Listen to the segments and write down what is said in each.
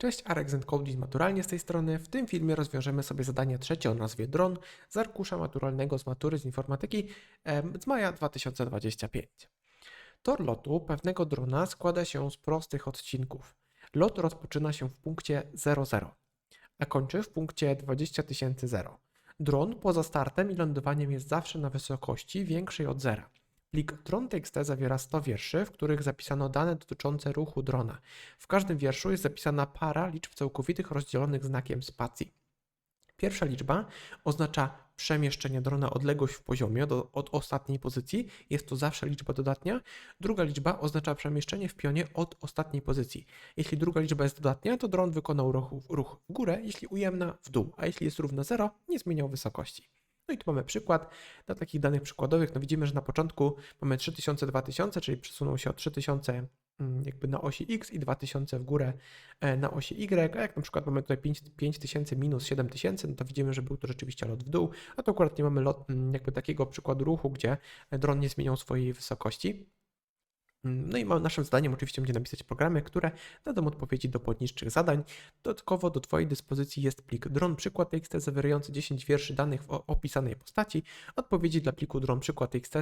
Cześć, Arek Coding Maturalnie z tej strony. W tym filmie rozwiążemy sobie zadanie trzecie o nazwie dron z arkusza maturalnego z matury z informatyki z maja 2025. Tor lotu pewnego drona składa się z prostych odcinków. Lot rozpoczyna się w punkcie 00, a kończy w punkcie 20 000. Dron poza startem i lądowaniem jest zawsze na wysokości większej od zera. Plik dron.txt zawiera 100 wierszy, w których zapisano dane dotyczące ruchu drona. W każdym wierszu jest zapisana para liczb całkowitych rozdzielonych znakiem spacji. Pierwsza liczba oznacza przemieszczenie drona odległość w poziomie do, od ostatniej pozycji. Jest to zawsze liczba dodatnia. Druga liczba oznacza przemieszczenie w pionie od ostatniej pozycji. Jeśli druga liczba jest dodatnia, to dron wykonał ruch, ruch w górę, jeśli ujemna w dół, a jeśli jest równa 0, nie zmieniał wysokości. No i tu mamy przykład. Dla takich danych przykładowych, no widzimy, że na początku mamy 3000, 2000, czyli przesunął się o 3000 mm, jakby na osi x i 2000 w górę e, na osi y, a jak na przykład mamy tutaj 5000 minus 7000, no to widzimy, że był to rzeczywiście lot w dół, a to akurat nie mamy lot, mm, jakby takiego przykładu ruchu, gdzie dron nie zmieniał swojej wysokości. No i naszym zadaniem oczywiście będzie napisać programy, które dadzą odpowiedzi do poniższych zadań. Dodatkowo do Twojej dyspozycji jest plik dron zawierający 10 wierszy danych w opisanej postaci. Odpowiedzi dla pliku dron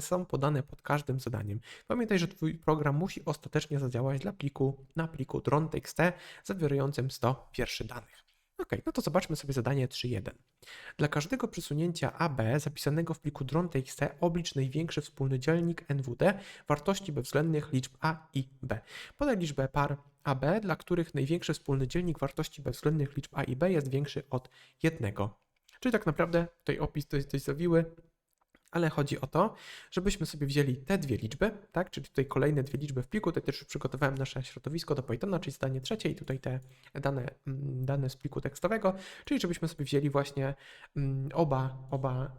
są podane pod każdym zadaniem. Pamiętaj, że Twój program musi ostatecznie zadziałać dla pliku na pliku dron TXT zawierającym 100 wierszy danych. Ok, no to zobaczmy sobie zadanie 3.1. Dla każdego przesunięcia AB zapisanego w pliku dron.txt oblicz największy wspólny dzielnik NWD wartości bezwzględnych liczb A i B. Podaj liczbę par AB, dla których największy wspólny dzielnik wartości bezwzględnych liczb A i B jest większy od 1. Czyli tak naprawdę tutaj opis dość zawiły, ale chodzi o to, żebyśmy sobie wzięli te dwie liczby, tak, czyli tutaj kolejne dwie liczby w pliku, tutaj też przygotowałem nasze środowisko do Pythona, czyli zdanie trzecie i tutaj te dane, mm, dane z pliku tekstowego, czyli żebyśmy sobie wzięli właśnie mm, oba, oba,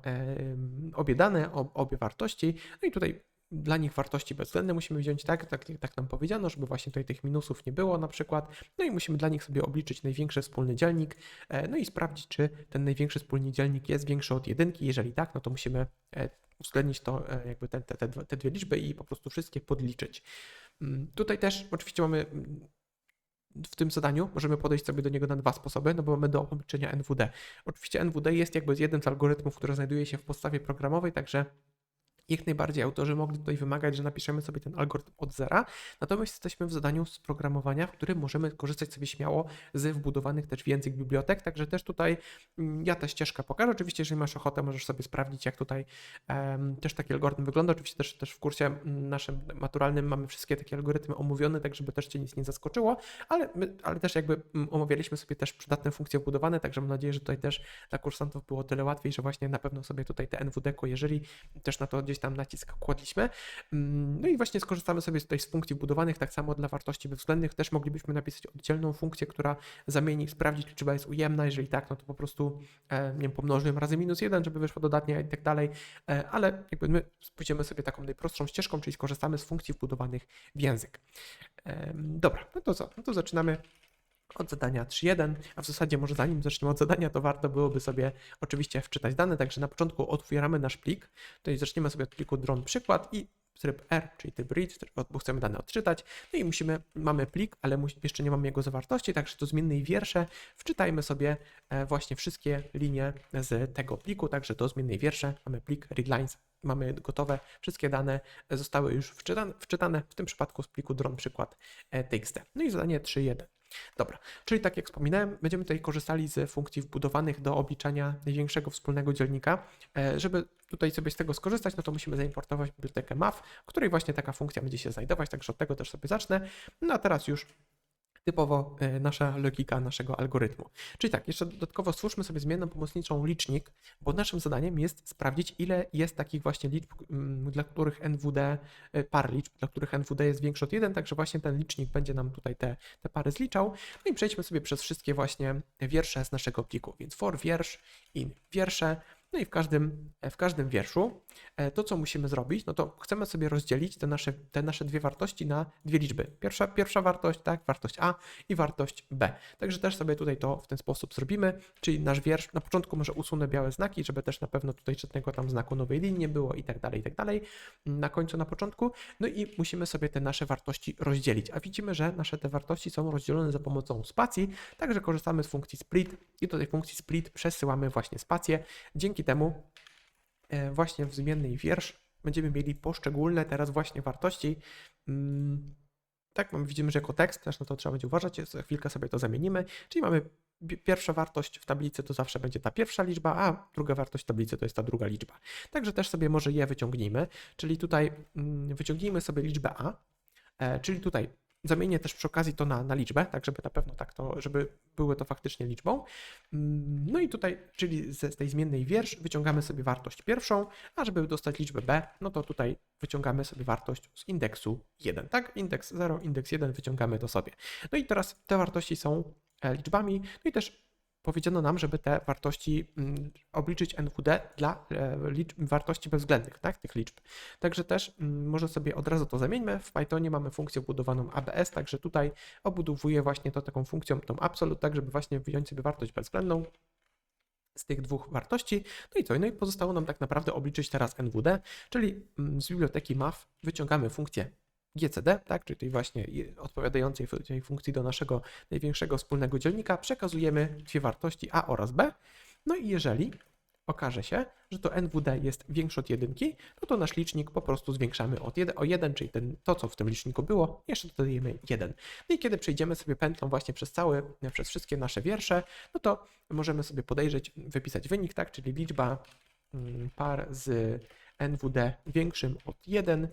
obie dane, obie wartości, no i tutaj dla nich wartości bezwzględne musimy wziąć tak, tak, tak nam powiedziano, żeby właśnie tutaj tych minusów nie było na przykład. No i musimy dla nich sobie obliczyć największy wspólny dzielnik, e, no i sprawdzić, czy ten największy wspólny dzielnik jest większy od jedynki. Jeżeli tak, no to musimy e, uwzględnić to e, jakby te, te, te dwie liczby i po prostu wszystkie podliczyć. Mm, tutaj też oczywiście mamy w tym zadaniu możemy podejść sobie do niego na dwa sposoby, no bo mamy do obliczenia NWD. Oczywiście NWD jest jakby jeden z algorytmów, który znajduje się w podstawie programowej, także jak najbardziej autorzy mogli tutaj wymagać, że napiszemy sobie ten algorytm od zera, natomiast jesteśmy w zadaniu z programowania, w którym możemy korzystać sobie śmiało z wbudowanych też w język bibliotek, także też tutaj mm, ja tę ścieżkę pokażę. Oczywiście, jeżeli masz ochotę, możesz sobie sprawdzić, jak tutaj um, też taki algorytm wygląda. Oczywiście też, też w kursie mm, naszym maturalnym mamy wszystkie takie algorytmy omówione, tak żeby też Cię nic nie zaskoczyło, ale, my, ale też jakby mm, omawialiśmy sobie też przydatne funkcje wbudowane, także mam nadzieję, że tutaj też dla kursantów było tyle łatwiej, że właśnie na pewno sobie tutaj te NWD jeżeli też na to gdzieś gdzieś tam nacisk kładliśmy. Mm, no i właśnie skorzystamy sobie tutaj z funkcji budowanych, tak samo dla wartości bezwzględnych. Też moglibyśmy napisać oddzielną funkcję, która zamieni, sprawdzić, czy liczba jest ujemna, jeżeli tak, no to po prostu e, nie wiem, pomnożyłem razy minus jeden, żeby wyszło dodatnie i tak dalej, e, ale jakby my pójdziemy sobie taką najprostszą ścieżką, czyli skorzystamy z funkcji wbudowanych w język. Dobra, no to co, no to zaczynamy od zadania 3.1, a w zasadzie może zanim zaczniemy od zadania, to warto byłoby sobie oczywiście wczytać dane, także na początku otwieramy nasz plik, tutaj zaczniemy sobie od pliku dron przykład i tryb R, czyli tryb read, bo chcemy dane odczytać, no i musimy, mamy plik, ale jeszcze nie mamy jego zawartości, także do zmiennej wiersze. Wczytajmy sobie e, właśnie wszystkie linie z tego pliku, także do zmiennej wiersze. Mamy plik readlines, mamy gotowe, wszystkie dane zostały już wczytane, wczytane w tym przypadku z pliku dron przykład e, txt. No i zadanie 3.1. Dobra, czyli tak jak wspominałem, będziemy tutaj korzystali z funkcji wbudowanych do obliczania największego wspólnego dzielnika. E, żeby tutaj sobie z tego skorzystać, no to musimy zaimportować bibliotekę MAF, w której właśnie taka funkcja będzie się znajdować, także od tego też sobie zacznę. No a teraz już typowo e, nasza logika naszego algorytmu. Czyli tak, jeszcze dodatkowo stwórzmy sobie zmienną pomocniczą licznik, bo naszym zadaniem jest sprawdzić, ile jest takich właśnie liczb, mm, dla których NWD, e, par liczb, dla których NWD jest większy od 1, także właśnie ten licznik będzie nam tutaj te, te pary zliczał. No i przejdźmy sobie przez wszystkie właśnie wiersze z naszego pliku, więc for wiersz, in wiersze, no i w każdym, w każdym wierszu to co musimy zrobić, no to chcemy sobie rozdzielić te nasze, te nasze dwie wartości na dwie liczby. Pierwsza, pierwsza wartość, tak, wartość A i wartość B. Także też sobie tutaj to w ten sposób zrobimy, czyli nasz wiersz, na początku może usunę białe znaki, żeby też na pewno tutaj żadnego tam znaku nowej linii nie było i tak dalej, i tak dalej, na końcu, na początku. No i musimy sobie te nasze wartości rozdzielić, a widzimy, że nasze te wartości są rozdzielone za pomocą spacji, także korzystamy z funkcji split i do tej funkcji split przesyłamy właśnie spację. Dzięki temu e, właśnie w zmiennej wiersz będziemy mieli poszczególne teraz właśnie wartości. Mm, tak, mamy, widzimy, że jako tekst też, no to trzeba będzie uważać, za chwilkę sobie to zamienimy, czyli mamy pi- pierwsza wartość w tablicy to zawsze będzie ta pierwsza liczba, a druga wartość w tablicy to jest ta druga liczba. Także też sobie może je wyciągnijmy, czyli tutaj mm, wyciągnijmy sobie liczbę a, e, czyli tutaj zamienię też przy okazji to na, na liczbę, tak żeby na pewno tak to, żeby były to faktycznie liczbą. Mm, No i tutaj, czyli z, z tej zmiennej wiersz wyciągamy sobie wartość pierwszą, a żeby dostać liczbę b, no to tutaj wyciągamy sobie wartość z indeksu 1, tak? Indeks 0, indeks 1 wyciągamy to sobie. No i teraz te wartości są e, liczbami, no i też powiedziano nam, żeby te wartości mm, obliczyć NWD dla e, liczb, wartości bezwzględnych, tak, tych liczb. Także też mm, może sobie od razu to zamieńmy. W Pythonie mamy funkcję budowaną ABS, także tutaj obudowuję właśnie to taką funkcją, tą absolute, tak żeby właśnie wyjąć sobie wartość bezwzględną z tych dwóch wartości. No i co? No i pozostało nam tak naprawdę obliczyć teraz NWD, czyli mm, z biblioteki MAF wyciągamy funkcję GCD, tak, czyli tej właśnie i- odpowiadającej funkcji do naszego największego wspólnego dzielnika, przekazujemy dwie wartości A oraz B. No i jeżeli okaże się, że to NWD jest większe od jedynki, no to nasz licznik po prostu zwiększamy od 1, o 1, czyli ten, to, co w tym liczniku było, jeszcze dodajemy 1. No i kiedy przejdziemy sobie pętlą właśnie przez całe, przez wszystkie nasze wiersze, no to możemy sobie podejrzeć, wypisać wynik, tak, czyli liczba mm, par z NWD większym od 1,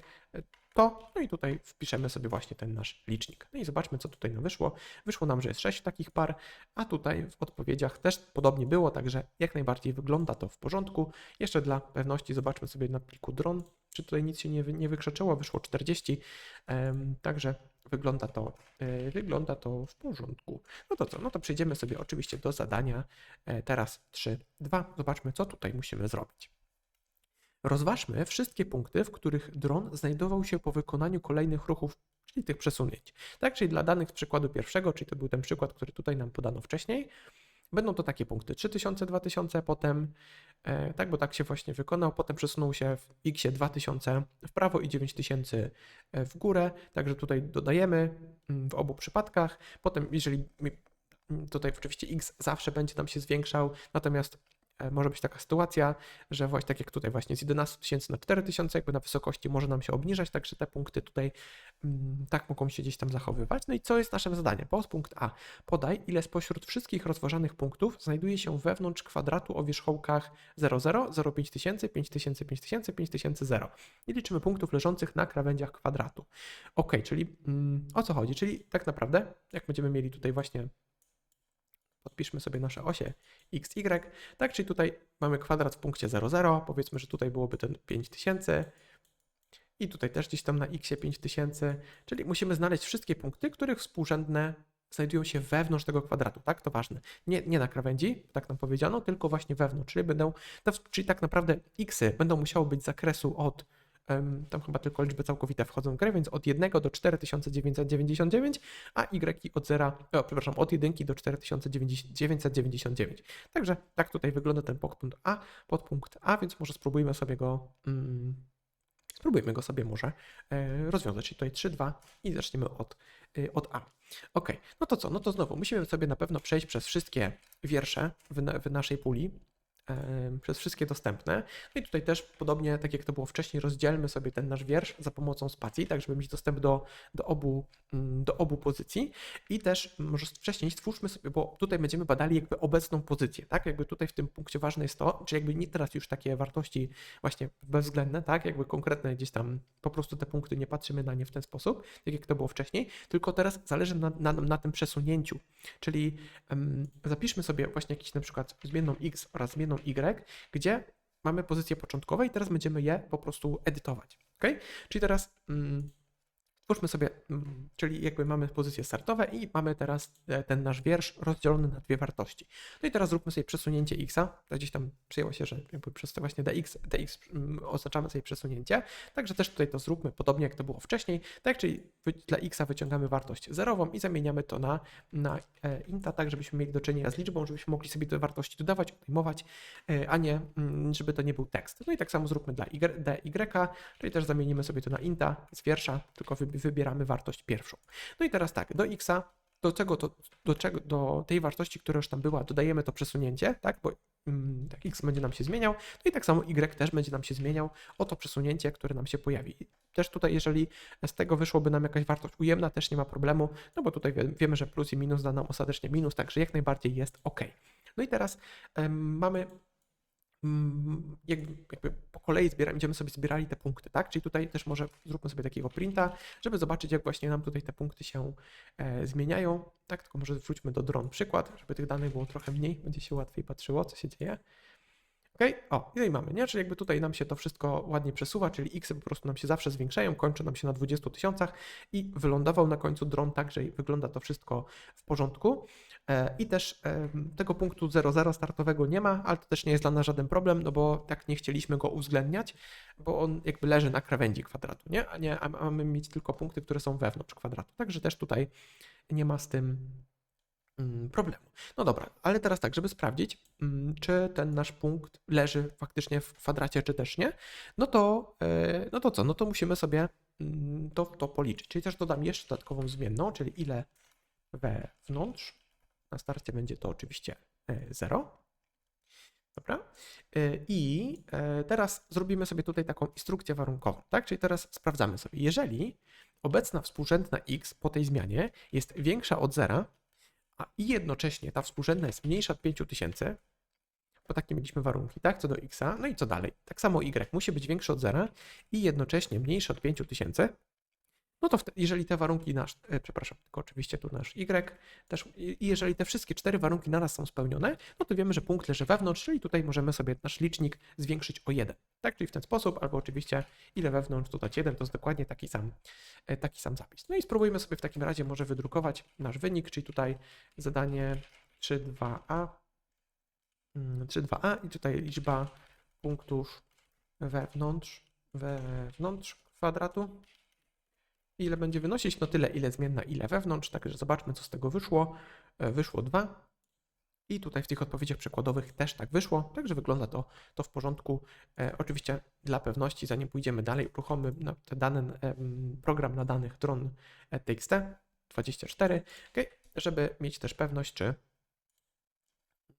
to, no i tutaj wpiszemy sobie właśnie ten nasz licznik. No i zobaczmy, co tutaj nam wyszło. Wyszło nam, że jest 6 takich par, a tutaj w odpowiedziach też podobnie było, także jak najbardziej wygląda to w porządku. Jeszcze dla pewności zobaczmy sobie na pliku dron, czy tutaj nic się nie, nie wykrzeczyło, wyszło 40, em, także wygląda to, e, wygląda to w porządku. No to co, no to przejdziemy sobie oczywiście do zadania e, teraz 3, 2. Zobaczmy, co tutaj musimy zrobić. Rozważmy wszystkie punkty, w których dron znajdował się po wykonaniu kolejnych ruchów, czyli tych przesunięć. Tak, czyli dla danych z przykładu pierwszego, czyli to był ten przykład, który tutaj nam podano wcześniej, będą to takie punkty 3000, 2000, potem, e, tak, bo tak się właśnie wykonał, potem przesunął się w x 2000 w prawo i 9000 w górę, także tutaj dodajemy mm, w obu przypadkach. Potem, jeżeli mm, tutaj oczywiście x zawsze będzie nam się zwiększał, natomiast e, może być taka sytuacja, że właśnie tak jak tutaj właśnie z 11 tysięcy na 4 tysiące, jakby na wysokości może nam się obniżać, także te punkty tutaj mm, tak mogą się gdzieś tam zachowywać. No i co jest naszym zadaniem? Punkt A. Podaj, ile spośród wszystkich rozważanych punktów znajduje się wewnątrz kwadratu o wierzchołkach 00, 0,5 tysięcy, 5 tysięcy, 5 tysięcy, 5 tysięcy, 0. I liczymy punktów leżących na krawędziach kwadratu. Ok, czyli mm, o co chodzi? Czyli tak naprawdę, jak będziemy mieli tutaj właśnie podpiszmy sobie nasze osie x, y, tak, czyli tutaj mamy kwadrat w punkcie 0,0, powiedzmy, że tutaj byłoby ten 5000 i tutaj też gdzieś tam na x 5000, czyli musimy znaleźć wszystkie punkty, których współrzędne znajdują się wewnątrz tego kwadratu, tak, to ważne. Nie, nie na krawędzi, tak nam powiedziano, tylko właśnie wewnątrz, czyli będą, czyli tak naprawdę xy będą musiały być z zakresu od tam chyba tylko liczby całkowite wchodzą w grę, więc od 1 do 4999, a y od 0, o, przepraszam, od 1 do 4999. Także tak tutaj wygląda ten podpunkt A, podpunkt A, więc może spróbujmy sobie go, mm, spróbujmy go sobie może e, rozwiązać. Czyli tutaj 3, 2 i zaczniemy od, y, od A. Ok, no to co? No to znowu musimy sobie na pewno przejść przez wszystkie wiersze w, w naszej puli przez wszystkie dostępne. No i tutaj też podobnie, tak jak to było wcześniej, rozdzielmy sobie ten nasz wiersz za pomocą spacji, tak żeby mieć dostęp do, do, obu, mm, do obu pozycji. I też może wcześniej stwórzmy sobie, bo tutaj będziemy badali jakby obecną pozycję, tak? Jakby tutaj w tym punkcie ważne jest to, czy jakby nie teraz już takie wartości właśnie bezwzględne, tak? Jakby konkretne gdzieś tam po prostu te punkty, nie patrzymy na nie w ten sposób, tak jak to było wcześniej, tylko teraz zależy nam na, na, tym przesunięciu. Czyli em, zapiszmy sobie właśnie jakiś na przykład zmienną x oraz zmienną y, gdzie mamy pozycje początkowe i teraz będziemy je po prostu edytować. ok? Czyli teraz mm, Twórzmy sobie, mm, czyli jakby mamy pozycje startowe i mamy teraz e, ten nasz wiersz rozdzielony na dwie wartości. No i teraz zróbmy sobie przesunięcie x, to gdzieś tam przyjęło się, że jakby przez to właśnie dx, dx mm, oznaczamy sobie przesunięcie, także też tutaj to zróbmy podobnie jak to było wcześniej, tak, czyli dla x wyciągamy wartość zerową i zamieniamy to na, na e, inta, tak żebyśmy mieli do czynienia z liczbą, żebyśmy mogli sobie te wartości dodawać, odejmować, e, a nie, mm, żeby to nie był tekst. No i tak samo zróbmy dla y, dy, czyli też zamienimy sobie to na inta z wiersza, tylko wy- wybieramy wartość pierwszą. No i teraz tak, do x do czego, to, do czego, do tej wartości, która już tam była, dodajemy to przesunięcie, tak, bo mm, tak, x będzie nam się zmieniał, no i tak samo y też będzie nam się zmieniał o to przesunięcie, które nam się pojawi. Też tutaj, jeżeli z tego wyszłoby nam jakaś wartość ujemna, też nie ma problemu, no bo tutaj wie, wiemy, że plus i minus da nam ostatecznie minus, także jak najbardziej jest ok. No i teraz mamy jakby, jakby po kolei zbiera, będziemy sobie zbierali te punkty, tak? Czyli tutaj też może zróbmy sobie takiego printa, żeby zobaczyć, jak właśnie nam tutaj te punkty się e, zmieniają. Tak, tylko może wróćmy do dron przykład, żeby tych danych było trochę mniej, będzie się łatwiej patrzyło, co się dzieje. Ok, o, i mamy, nie? Czyli jakby tutaj nam się to wszystko ładnie przesuwa, czyli x po prostu nam się zawsze zwiększają, kończy nam się na 20 tysiącach i wylądował na końcu dron tak, że wygląda to wszystko w porządku. E, I też e, tego punktu 00 startowego nie ma, ale to też nie jest dla nas żaden problem, no bo tak nie chcieliśmy go uwzględniać, bo on jakby leży na krawędzi kwadratu, nie? A, nie, a mamy mieć tylko punkty, które są wewnątrz kwadratu. Także też tutaj nie ma z tym problemu. No dobra, ale teraz tak, żeby sprawdzić, mm, czy ten nasz punkt leży faktycznie w kwadracie, czy też nie, no to, e, no to co? No to musimy sobie mm, to, to policzyć. Czyli też dodam jeszcze dodatkową zmienną, czyli ile wewnątrz. Na starcie będzie to oczywiście 0. Dobra. E, I e, teraz zrobimy sobie tutaj taką instrukcję warunkową, tak? Czyli teraz sprawdzamy sobie, jeżeli obecna współrzędna x po tej zmianie jest większa od 0, a i jednocześnie ta współrzędna jest mniejsza od 5000, bo takie mieliśmy warunki, tak, co do x, no i co dalej? Tak samo y musi być większy od 0 i jednocześnie mniejszy od 5000, no to jeżeli te warunki nasz, e, przepraszam, tylko oczywiście tu nasz y, też, i jeżeli te wszystkie cztery warunki naraz są spełnione, no to wiemy, że punkt leży wewnątrz, czyli tutaj możemy sobie nasz licznik zwiększyć o 1. Tak, czyli w ten sposób, albo oczywiście ile wewnątrz dodać 1, to jest dokładnie taki sam, e, taki sam zapis. No i spróbujmy sobie w takim razie może wydrukować nasz wynik, czyli tutaj zadanie 3.2a, 3.2a mm, i tutaj liczba punktów wewnątrz, wewnątrz kwadratu ile będzie wynosić, no tyle, ile zmienna, ile wewnątrz. Także zobaczmy, co z tego wyszło. E, wyszło 2. I tutaj w tych odpowiedziach przykładowych też tak wyszło, także wygląda to, to w porządku. E, oczywiście dla pewności, zanim pójdziemy dalej, uruchomimy na te dane, e, program na danych dron e, TXT 24, okay, żeby mieć też pewność, czy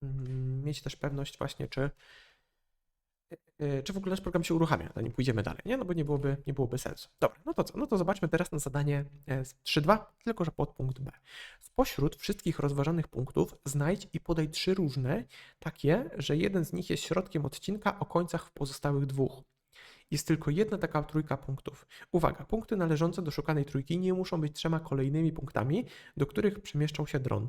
mm, mieć też pewność właśnie, czy E, czy w ogóle nasz program się uruchamia, zanim pójdziemy dalej, nie? No bo nie byłoby, nie byłoby sensu. Dobra, no to co? No to zobaczmy teraz na zadanie 3.2, e, tylko że pod punkt B. Spośród wszystkich rozważanych punktów znajdź i podaj trzy różne, takie, że jeden z nich jest środkiem odcinka o końcach w pozostałych dwóch. Jest tylko jedna taka trójka punktów. Uwaga, punkty należące do szukanej trójki nie muszą być trzema kolejnymi punktami, do których przemieszczał się dron.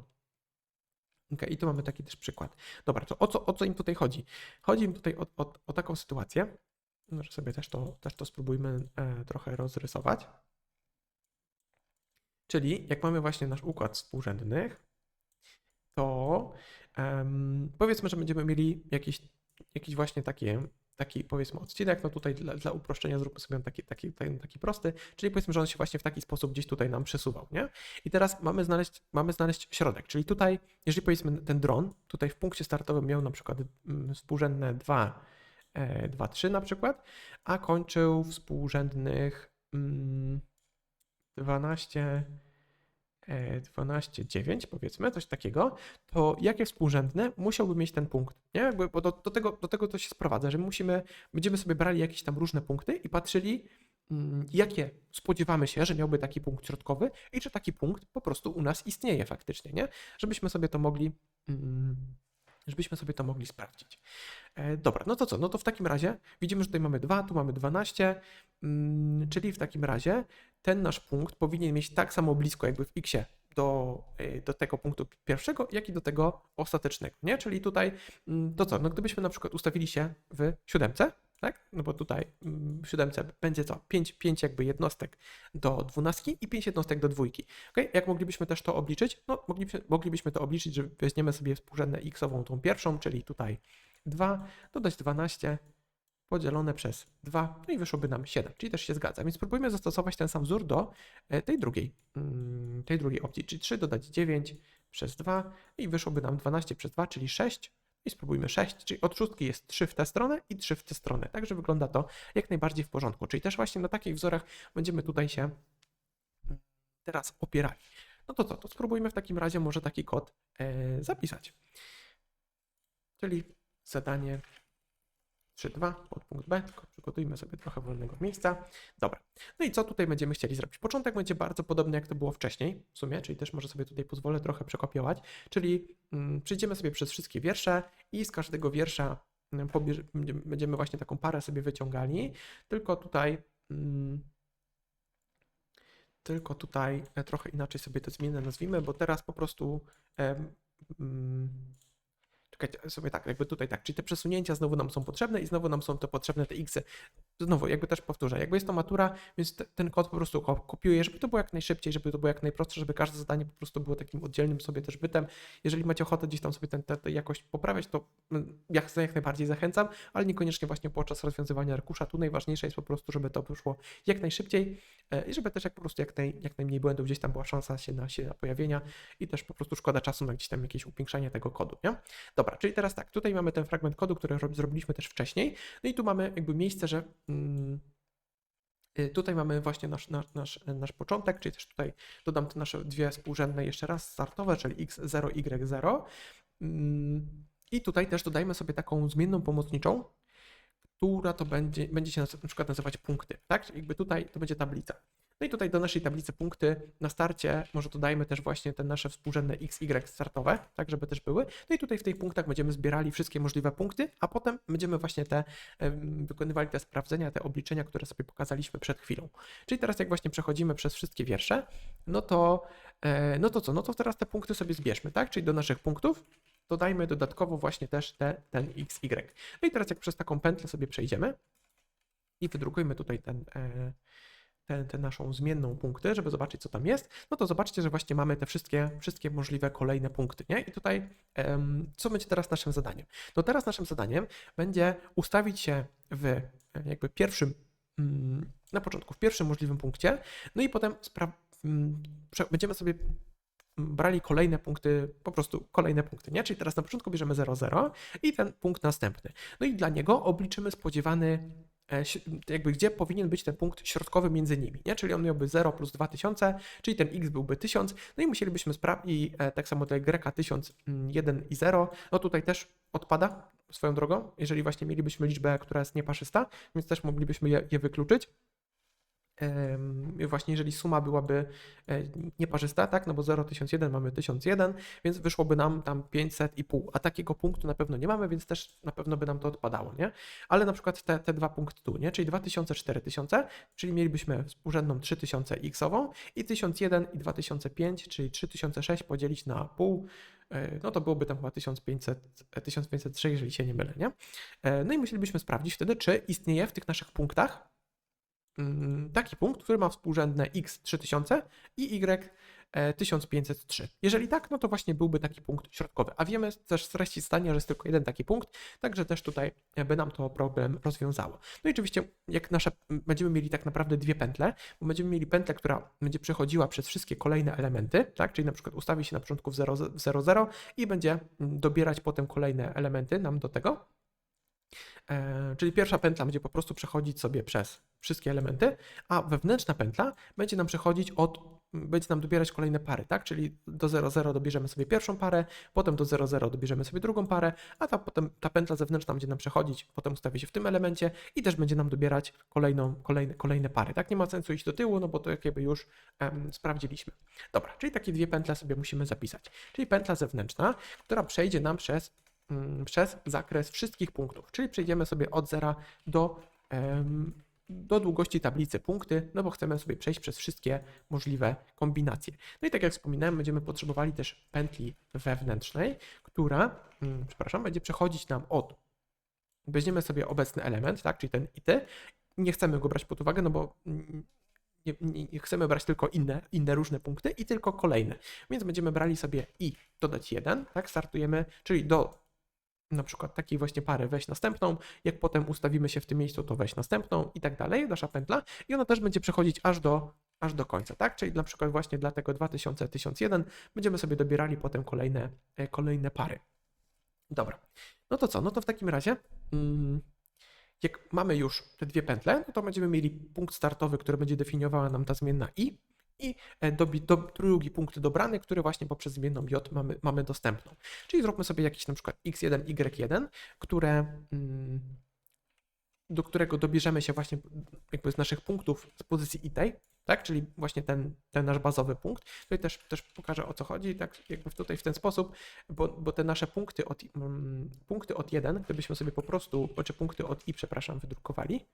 Okay, I tu mamy taki też przykład. Dobra, to o co, o co im tutaj chodzi? Chodzi im tutaj o, o, o taką sytuację, że sobie też to, też to spróbujmy e, trochę rozrysować. Czyli jak mamy właśnie nasz układ współrzędnych, to um, powiedzmy, że będziemy mieli jakieś, jakieś właśnie takie taki powiedzmy odcinek, no tutaj dla, dla uproszczenia zróbmy sobie taki, taki, taki, taki prosty, czyli powiedzmy, że on się właśnie w taki sposób gdzieś tutaj nam przesuwał, nie? I teraz mamy znaleźć, mamy znaleźć środek, czyli tutaj, jeżeli powiedzmy ten dron, tutaj w punkcie startowym miał na przykład mm, współrzędne 2, 2, 3 na przykład, a kończył współrzędnych 12, mm, 12,9 e, powiedzmy, coś takiego, to jakie współrzędne musiałby mieć ten punkt, nie? Jakby, bo do, do, tego, do tego to się sprowadza, że musimy, będziemy sobie brali jakieś tam różne punkty i patrzyli, mm, jakie spodziewamy się, że miałby taki punkt środkowy i czy taki punkt po prostu u nas istnieje faktycznie, nie? Żebyśmy sobie to mogli mm, żebyśmy sobie to mogli sprawdzić. E, dobra, no to co? No to w takim razie widzimy, że tutaj mamy 2, tu mamy 12, mm, czyli w takim razie ten nasz punkt powinien mieć tak samo blisko jakby w x do, e, do tego punktu pierwszego, jak i do tego ostatecznego, nie? Czyli tutaj mm, to co? No gdybyśmy na przykład ustawili się w siódemce, tak? No bo tutaj mm, w siódemce będzie co? 5, 5 jakby jednostek do dwunastki i 5 jednostek do dwójki. Okay? Jak moglibyśmy też to obliczyć? No moglibyśmy, moglibyśmy to obliczyć, że weźmiemy sobie współrzędne x-ową tą pierwszą, czyli tutaj 2, dodać 12 podzielone przez 2, no i wyszłoby nam 7, czyli też się zgadza. Więc spróbujmy zastosować ten sam wzór do e, tej drugiej, mm, tej drugiej opcji, czyli 3 dodać 9 przez 2 i wyszłoby nam 12 przez 2, czyli 6 i spróbujmy 6, czyli od szóstki jest 3 w tę stronę i 3 w tę stronę. Także wygląda to jak najbardziej w porządku. Czyli też właśnie na takich wzorach będziemy tutaj się teraz opierali. No to co, to spróbujmy w takim razie może taki kod e, zapisać. Czyli zadanie 3.2, podpunkt B, tylko przygotujmy sobie trochę wolnego miejsca. Dobra, no i co tutaj będziemy chcieli zrobić? Początek będzie bardzo podobny jak to było wcześniej, w sumie, czyli też może sobie tutaj pozwolę trochę przekopiować, czyli mm, przejdziemy sobie przez wszystkie wiersze i z każdego wiersza mm, będziemy właśnie taką parę sobie wyciągali, tylko tutaj... Mm, tylko tutaj e, trochę inaczej sobie to zmienę nazwijmy, bo teraz po prostu mm, Czekajcie, sobie tak, jakby tutaj tak, czyli te przesunięcia znowu nam są potrzebne i znowu nam są te potrzebne te x. Znowu, jakby też powtórzę, jakby jest to matura, więc te, ten kod po prostu kopiuję, żeby to było jak najszybciej, żeby to było jak najprostsze, żeby każde zadanie po prostu było takim oddzielnym sobie też bytem. Jeżeli macie ochotę gdzieś tam sobie tę jakość poprawiać, to mm, ja jak najbardziej zachęcam, ale niekoniecznie właśnie podczas rozwiązywania arkusza. Tu najważniejsze jest po prostu, żeby to wyszło jak najszybciej e, i żeby też jak po prostu jak, naj, jak najmniej błędów, gdzieś tam była szansa się na, się na pojawienia i też po prostu szkoda czasu na gdzieś tam jakieś upiększanie tego kodu, nie? Dobra, czyli teraz tak, tutaj mamy ten fragment kodu, który zrobiliśmy też wcześniej. No i tu mamy jakby miejsce, że tutaj mamy właśnie nasz, nasz, nasz, nasz początek, czyli też tutaj dodam te nasze dwie współrzędne jeszcze raz startowe, czyli x0, y0. Mm, I tutaj też dodajmy sobie taką zmienną pomocniczą, która to będzie, będzie się na przykład nazywać punkty, tak? Czyli jakby tutaj to będzie tablica. No i tutaj do naszej tablicy punkty na starcie może dodajmy też właśnie te nasze współrzędne x, y startowe, tak żeby też były. No i tutaj w tych punktach będziemy zbierali wszystkie możliwe punkty, a potem będziemy właśnie te wykonywali te sprawdzenia, te obliczenia, które sobie pokazaliśmy przed chwilą. Czyli teraz jak właśnie przechodzimy przez wszystkie wiersze, no to e, no to co? No to teraz te punkty sobie zbierzmy, tak? Czyli do naszych punktów dodajmy dodatkowo właśnie też te, ten x, y. No i teraz jak przez taką pętlę sobie przejdziemy i wydrukujmy tutaj ten tę naszą zmienną punkty, żeby zobaczyć, co tam jest, no to zobaczcie, że właśnie mamy te wszystkie, wszystkie możliwe kolejne punkty, nie? I tutaj, co będzie teraz naszym zadaniem? No teraz naszym zadaniem będzie ustawić się w jakby pierwszym, mm, na początku, w pierwszym możliwym punkcie, no i potem mm, będziemy sobie brali kolejne punkty, po prostu kolejne punkty, nie? Czyli teraz na początku bierzemy 0,0 i ten punkt następny. No i dla niego obliczymy spodziewany jakby gdzie powinien być ten punkt środkowy między nimi, nie? Czyli on miałby 0 plus 2000, czyli ten x byłby 1000, no i musielibyśmy sprawdzić, e, tak samo tutaj greka 1001 i 0, no tutaj też odpada swoją drogą, jeżeli właśnie mielibyśmy liczbę, która jest niepaszysta, więc też moglibyśmy je, je wykluczyć właśnie jeżeli suma byłaby e, nieparzysta, tak, no bo 0, 1001 mamy 1001, więc wyszłoby nam tam 500 i pół, a takiego punktu na pewno nie mamy, więc też na pewno by nam to odpadało, nie? Ale na przykład te, te dwa punkty tu, nie? Czyli 2000, 4000, czyli mielibyśmy współrzędną 3000 x-ową i 1001 i 2005, czyli 3006 podzielić na pół, e, no to byłoby tam chyba 1500, 1503, jeżeli się nie mylę, nie? E, no i musielibyśmy sprawdzić wtedy, czy istnieje w tych naszych punktach taki punkt, który ma współrzędne x 3000 i y 1503. Jeżeli tak, no to właśnie byłby taki punkt środkowy. A wiemy też z treści stania, że jest tylko jeden taki punkt, także też tutaj by nam to problem rozwiązało. No i oczywiście, jak nasze, będziemy mieli tak naprawdę dwie pętle, bo będziemy mieli pętlę, która będzie przechodziła przez wszystkie kolejne elementy, tak? Czyli na przykład ustawi się na początku w 00 i będzie mm, dobierać potem kolejne elementy nam do tego. E, czyli pierwsza pętla będzie po prostu przechodzić sobie przez wszystkie elementy, a wewnętrzna pętla będzie nam przechodzić od, będzie nam dobierać kolejne pary, tak? Czyli do 0,0 dobierzemy sobie pierwszą parę, potem do 0,0 dobierzemy sobie drugą parę, a ta, potem ta pętla zewnętrzna będzie nam przechodzić, potem ustawi się w tym elemencie i też będzie nam dobierać kolejną, kolejne, kolejne pary, tak? Nie ma sensu iść do tyłu, no bo to jakby już um, sprawdziliśmy. Dobra, czyli takie dwie pętle sobie musimy zapisać. Czyli pętla zewnętrzna, która przejdzie nam przez przez zakres wszystkich punktów, czyli przejdziemy sobie od zera do, do długości tablicy punkty, no bo chcemy sobie przejść przez wszystkie możliwe kombinacje. No i tak jak wspominałem, będziemy potrzebowali też pętli wewnętrznej, która, mm, przepraszam, będzie przechodzić nam od weźmiemy sobie obecny element, tak, czyli ten ity, nie chcemy go brać pod uwagę, no bo mm, nie, nie, chcemy brać tylko inne, inne różne punkty i tylko kolejne. Więc będziemy brali sobie i dodać jeden, tak, startujemy, czyli do na przykład takiej właśnie pary weź następną, jak potem ustawimy się w tym miejscu, to weź następną i tak dalej, nasza pętla i ona też będzie przechodzić aż do, aż do końca, tak? Czyli na przykład właśnie dla tego 2000, 1001 będziemy sobie dobierali potem kolejne, e, kolejne pary. Dobra, no to co? No to w takim razie, mm, jak mamy już te dwie pętle, no to będziemy mieli punkt startowy, który będzie definiowała nam ta zmienna i i e, dobi, do, drugi punkt dobrany, który właśnie poprzez zmienną j mamy, mamy dostępną. Czyli zróbmy sobie jakiś na przykład x1, y1, które, mm, do którego dobierzemy się właśnie jakby z naszych punktów z pozycji i tej, tak? Czyli właśnie ten, ten nasz bazowy punkt. Tutaj też, też pokażę o co chodzi, tak jakby tutaj w ten sposób, bo, bo te nasze punkty od, mm, punkty od 1, gdybyśmy sobie po prostu, czy punkty od i, przepraszam, wydrukowali,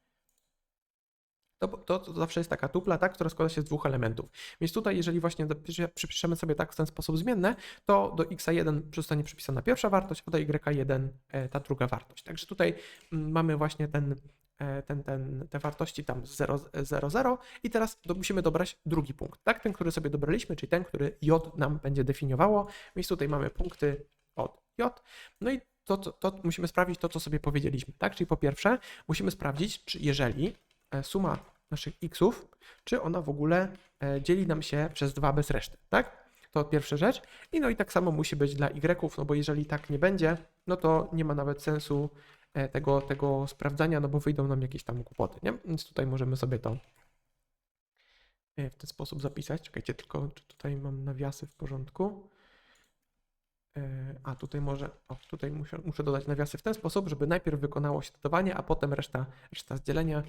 to, to, to, zawsze jest taka tupla, tak, która składa się z dwóch elementów. Więc tutaj, jeżeli właśnie przypiszemy sobie tak w ten sposób zmienne, to do x1 zostanie przypisana pierwsza wartość, a do y1 e, ta druga wartość. Także tutaj mm, mamy właśnie ten, e, ten, ten, te wartości tam 0, 0, 0 i teraz do, musimy dobrać drugi punkt, tak, ten, który sobie dobraliśmy, czyli ten, który j nam będzie definiowało, więc tutaj mamy punkty od j, no i to, to, to musimy sprawdzić to, co sobie powiedzieliśmy, tak, czyli po pierwsze musimy sprawdzić, czy jeżeli e, suma naszych xów, czy ona w ogóle e, dzieli nam się przez 2 bez reszty, tak? To pierwsza rzecz. I no i tak samo musi być dla y'ów, no bo jeżeli tak nie będzie, no to nie ma nawet sensu e, tego, tego sprawdzania, no bo wyjdą nam jakieś tam kłopoty, nie? Więc tutaj możemy sobie to e, w ten sposób zapisać. Czekajcie tylko, czy tutaj mam nawiasy w porządku. A tutaj może, o, tutaj muszę, muszę dodać nawiasy w ten sposób, żeby najpierw wykonało się dodawanie, a potem reszta, reszta dzielenia.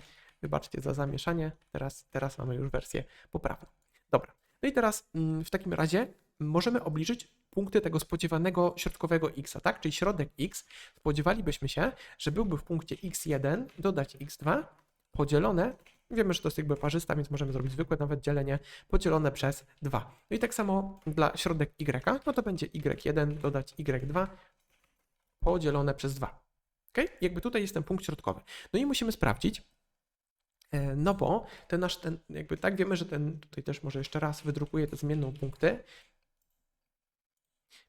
Wybaczcie za zamieszanie, teraz, teraz mamy już wersję poprawną. Dobra, no i teraz mm, w takim razie możemy obliczyć punkty tego spodziewanego środkowego x, tak? Czyli środek x spodziewalibyśmy się, że byłby w punkcie x1 dodać x2 podzielone, wiemy, że to jest jakby parzysta, więc możemy zrobić zwykłe nawet dzielenie, podzielone przez 2. No i tak samo dla środek y, no to będzie y1 dodać y2 podzielone przez 2. Ok? Jakby tutaj jest ten punkt środkowy. No i musimy sprawdzić, no bo ten nasz, ten, jakby tak wiemy, że ten, tutaj też może jeszcze raz wydrukuję te zmienną punkty.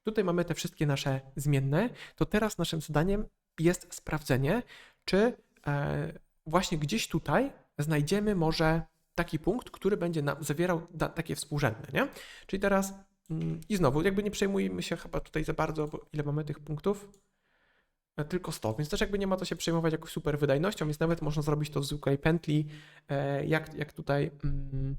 Tutaj mamy te wszystkie nasze zmienne, to teraz naszym zadaniem jest sprawdzenie, czy e, właśnie gdzieś tutaj znajdziemy może taki punkt, który będzie nam zawierał takie współrzędne, nie? Czyli teraz mm, i znowu, jakby nie przejmujmy się chyba tutaj za bardzo, bo ile mamy tych punktów? Tylko 100, więc też jakby nie ma to się przejmować jakąś super wydajnością, więc nawet można zrobić to w zwykłej pętli, e, jak, jak tutaj mm,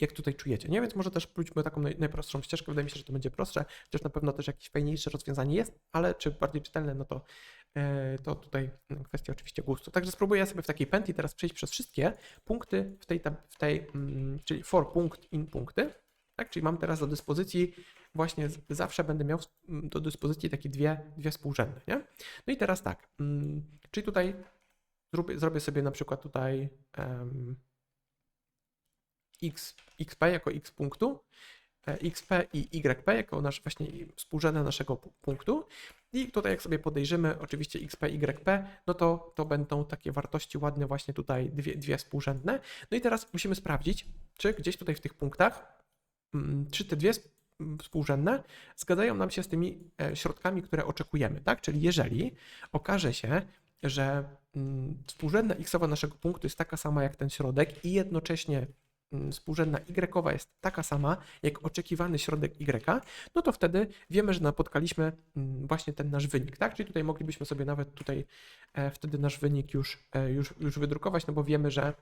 jak tutaj czujecie, nie? Więc może też pójdźmy taką naj, najprostszą ścieżkę, wydaje mi się, że to będzie prostsze, chociaż na pewno też jakieś fajniejsze rozwiązanie jest, ale czy bardziej czytelne, no to, e, to tutaj kwestia oczywiście gustu. Także spróbuję sobie w takiej pętli teraz przejść przez wszystkie punkty w tej, w tej mm, czyli for punkt in punkty, tak? Czyli mam teraz do dyspozycji właśnie zawsze będę miał do dyspozycji takie dwie, dwie współrzędne, nie? No i teraz tak, mm, czyli tutaj zrobię, zrobię sobie na przykład tutaj um, x, xp jako x punktu, e, xp i yp jako nasz właśnie współrzędne naszego punktu i tutaj jak sobie podejrzymy oczywiście xp, yp, no to to będą takie wartości ładne właśnie tutaj dwie, dwie współrzędne. No i teraz musimy sprawdzić, czy gdzieś tutaj w tych punktach, mm, czy te dwie współrzędne zgadzają nam się z tymi e, środkami, które oczekujemy, tak? Czyli jeżeli okaże się, że mm, współrzędna x naszego punktu jest taka sama jak ten środek i jednocześnie mm, współrzędna y jest taka sama jak oczekiwany środek y, no to wtedy wiemy, że napotkaliśmy mm, właśnie ten nasz wynik, tak? Czyli tutaj moglibyśmy sobie nawet tutaj e, wtedy nasz wynik już, e, już, już wydrukować, no bo wiemy, że Mm,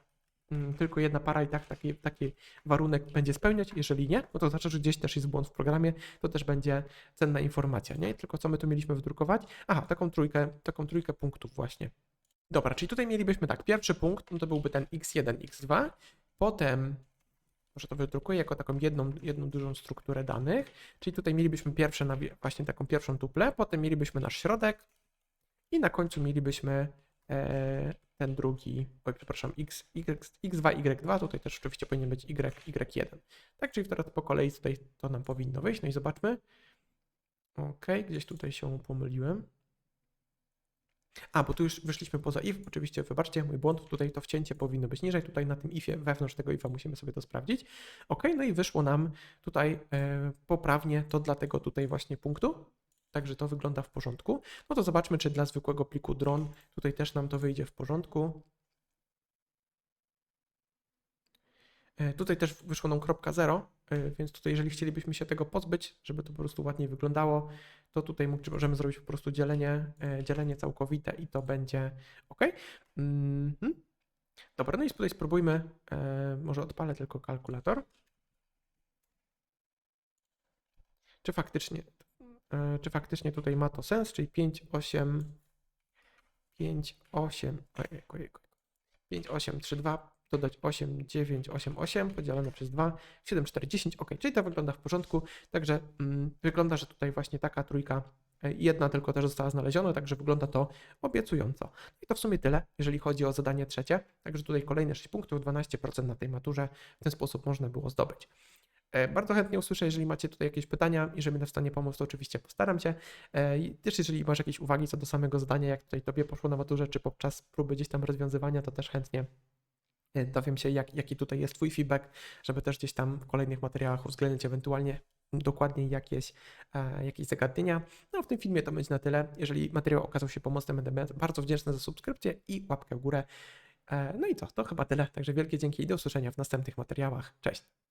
tylko jedna para i tak taki, taki warunek będzie spełniać. Jeżeli nie, no to znaczy, że gdzieś też jest błąd w programie, to też będzie cenna informacja, nie? Tylko co my tu mieliśmy wydrukować? Aha, taką trójkę, taką trójkę punktów właśnie. Dobra, czyli tutaj mielibyśmy tak, pierwszy punkt, no to byłby ten x1, x2, potem może to wydrukuję jako taką jedną, jedną dużą strukturę danych, czyli tutaj mielibyśmy pierwsze, właśnie taką pierwszą tuplę, potem mielibyśmy nasz środek i na końcu mielibyśmy e, ten drugi, oj, przepraszam, x, y, x2, y2, tutaj też oczywiście powinien być y, y1. Tak, czyli teraz po kolei tutaj to nam powinno wyjść. No i zobaczmy. Ok, gdzieś tutaj się pomyliłem. A, bo tu już wyszliśmy poza if, oczywiście wybaczcie, mój błąd, tutaj to wcięcie powinno być niżej, tutaj na tym ifie, wewnątrz tego ifa musimy sobie to sprawdzić. Ok, no i wyszło nam tutaj e, poprawnie, to dla tego tutaj właśnie punktu, także to wygląda w porządku. No to zobaczmy, czy dla zwykłego pliku dron tutaj też nam to wyjdzie w porządku. E, Tutaj też wyszło nam kropka 0, e, więc tutaj jeżeli chcielibyśmy się tego pozbyć, żeby to po prostu ładniej wyglądało, to tutaj możemy zrobić po prostu dzielenie, e, dzielenie całkowite i to będzie ok. Mhm. Dobra, no i tutaj spróbujmy, może odpalę tylko kalkulator. Czy faktycznie, czy faktycznie tutaj ma to sens, czyli 5, 8, 5, 8, ojejku, ojejku, 5, 8, 3, 2, dodać 8, 9, 8, 8 podzielone przez 2, 7, 4, 10, ok, czyli to wygląda w porządku, także mm, wygląda, że tutaj właśnie taka trójka, e, jedna tylko też została znaleziona, także wygląda to obiecująco. I to w sumie tyle, jeżeli chodzi o zadanie trzecie, także tutaj kolejne 6 punktów, 12% na tej maturze, w ten sposób można było zdobyć. E, Bardzo chętnie usłyszę, jeżeli macie tutaj jakieś pytania i że będę w stanie pomóc, to oczywiście postaram się. E, Też jeżeli masz jakieś uwagi co do samego zadania, jak tutaj tobie poszło na maturze, czy podczas próby gdzieś tam rozwiązywania, to też chętnie e, dowiem się, jak, jaki tutaj jest twój feedback, żeby też gdzieś tam w kolejnych materiałach uwzględnić ewentualnie dokładniej jakieś, jakieś zagadnienia. No w tym filmie to będzie na tyle. Jeżeli materiał okazał się pomocny, będę bardzo wdzięczny za subskrypcję i łapkę w górę. No i co, to chyba tyle. Także wielkie dzięki i do usłyszenia w następnych materiałach. Cześć!